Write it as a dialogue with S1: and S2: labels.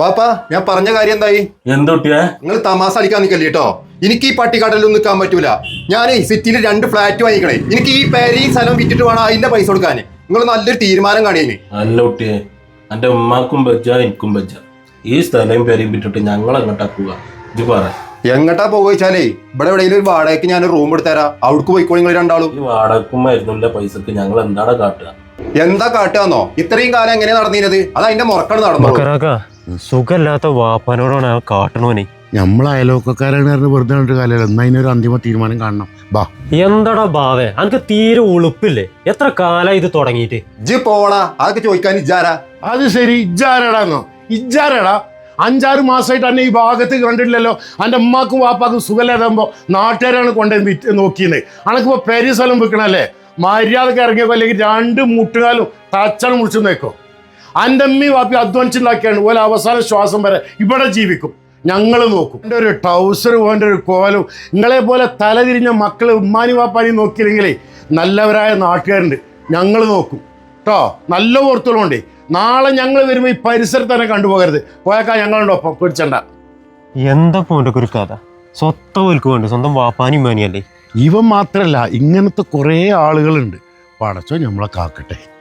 S1: വാപ്പാ ഞാൻ പറഞ്ഞ കാര്യം എന്തായി?
S2: എന്തൊട്ടിയാ
S1: നിങ്ങൾ തമാസ അടിക്കാൻ നിൽക്കല്ലേ കേട്ടോ എനിക്ക് ഈ പട്ടിക്കാട്ടിലും നിൽക്കാൻ പറ്റൂല. ഞാനേ സിറ്റിയിൽ രണ്ട് ഫ്ലാറ്റ് വാങ്ങിക്കണേ. എനിക്ക് ഈ പേരയും സ്ഥലം വിറ്റിട്ട് വേണം അതിന്റെ പൈസ കൊടുക്കാൻ നിങ്ങൾ നല്ലൊരു തീരുമാനം കാണിയേ
S2: അല്ല കുട്ടിയെ എന്റെ ഉമ്മാക്കും ബജ്ജ എനിക്കും ബജ്ജ. ഈ സ്ഥലം പേരെയും വിട്ടിട്ട് ഞങ്ങൾ എങ്ങോട്ടാ പോവാ ഇത് പറ.
S1: എങ്ങട്ടാ പോകുവെച്ചാലേ ഇവിടെ എവിടെയെങ്കിലും ഒരു വാടകയ്ക്ക് ഞാൻ റൂം എടുത്തരാ അവിടേക്ക് പോയിക്കോളി നിങ്ങൾ രണ്ടാളും.
S2: ഈ വാടകക്കും മരുന്നില്ല പൈസക്ക് ഞങ്ങൾ എന്താണ് കാട്ടുക?
S1: എന്താ കാട്ടുകന്നോ? ഇത്രയും കാലം എങ്ങനെയാ നടന്നിരുന്നത്? അത് അതിന്റെ മുറക്കണ
S3: നടന്നു. സുഖമില്ലാത്ത വാപ്പാനോടാണ് കാട്ടണോനെ
S4: നമ്മളെ അയലോക്കാരാണ് പറഞ്ഞ് വെറുതെ കണ്ടിട്ട് കാലം എന്നാ അതിനൊരു അന്തിമ തീരുമാനം കാണണം. ബാ.
S3: എന്താടാ ബാവേ? അനക്ക് തീരെ ഉളുപ്പില്ലേ? എത്ര കാലായി ഇത് തുടങ്ങിയിട്ട്?
S1: ഇജ്ജ് പോണാ അതൊക്കെ ചോദിക്കാൻ ഇജ്ജാരാ.
S4: അത് ശരി ഇജ്ജാരടാന്നോ ഇജ്ജാരടാ. അഞ്ചാറ് മാസമായിട്ട് എന്നെ ഈ ഭാഗത്ത് കണ്ടിട്ടില്ലല്ലോ. എന്റെ അമ്മാക്കും വാപ്പാക്കും സുഖമില്ലാതാകുമ്പോൾ നാട്ടുകാരാണ് കൊണ്ടുപോയി നോക്കിയത് അനക്കിപ്പോൾ പെരിയ സ്ഥലം വിൽക്കണല്ലേ? മര്യാദയ്ക്ക് ഇറങ്ങിയപ്പോൾ അല്ലെങ്കിൽ രണ്ട് മുട്ടുകാലും തച്ചാണ് മുറിച്ചു നിൽക്കോ എന്റെ അമ്മയും വാപ്പി അധ്വാനിച്ചുണ്ടാക്കിയാണ്. ഓല അവസാന ശ്വാസം വരെ ഇവിടെ ജീവിക്കും. ഞങ്ങൾ നോക്കും. എന്റെ ഒരു ട്രൗസർ പോന്റെ ഒരു കോലും നിങ്ങളെ പോലെ തലതിരിഞ്ഞ മക്കൾ ഉമ്മാനി വാപ്പാനി നോക്കിയില്ലെങ്കിലേ നല്ലവരായ നാട്ടുകാരുണ്ട്. ഞങ്ങൾ നോക്കും. കേട്ടോ നല്ല ഓർത്തുകളുണ്ടേ നാളെ ഞങ്ങൾ വരുമ്പോൾ ഈ പരിസരത്ത് തന്നെ കണ്ടുപോകരുത്. പോയേക്കാ ഞങ്ങളുടെ ഒപ്പം. പിടിച്ചണ്ട.
S3: എന്താ പോന്റെ ഒരു കഥ? സ്വത്തം വേണ്ട? സ്വന്തം വാപ്പാനും മാനിയല്ലേ
S4: ഇവൻ മാത്രമല്ല ഇങ്ങനത്തെ കുറേ ആളുകളുണ്ട്. പടച്ചോ നമ്മളെ കാക്കട്ടെ.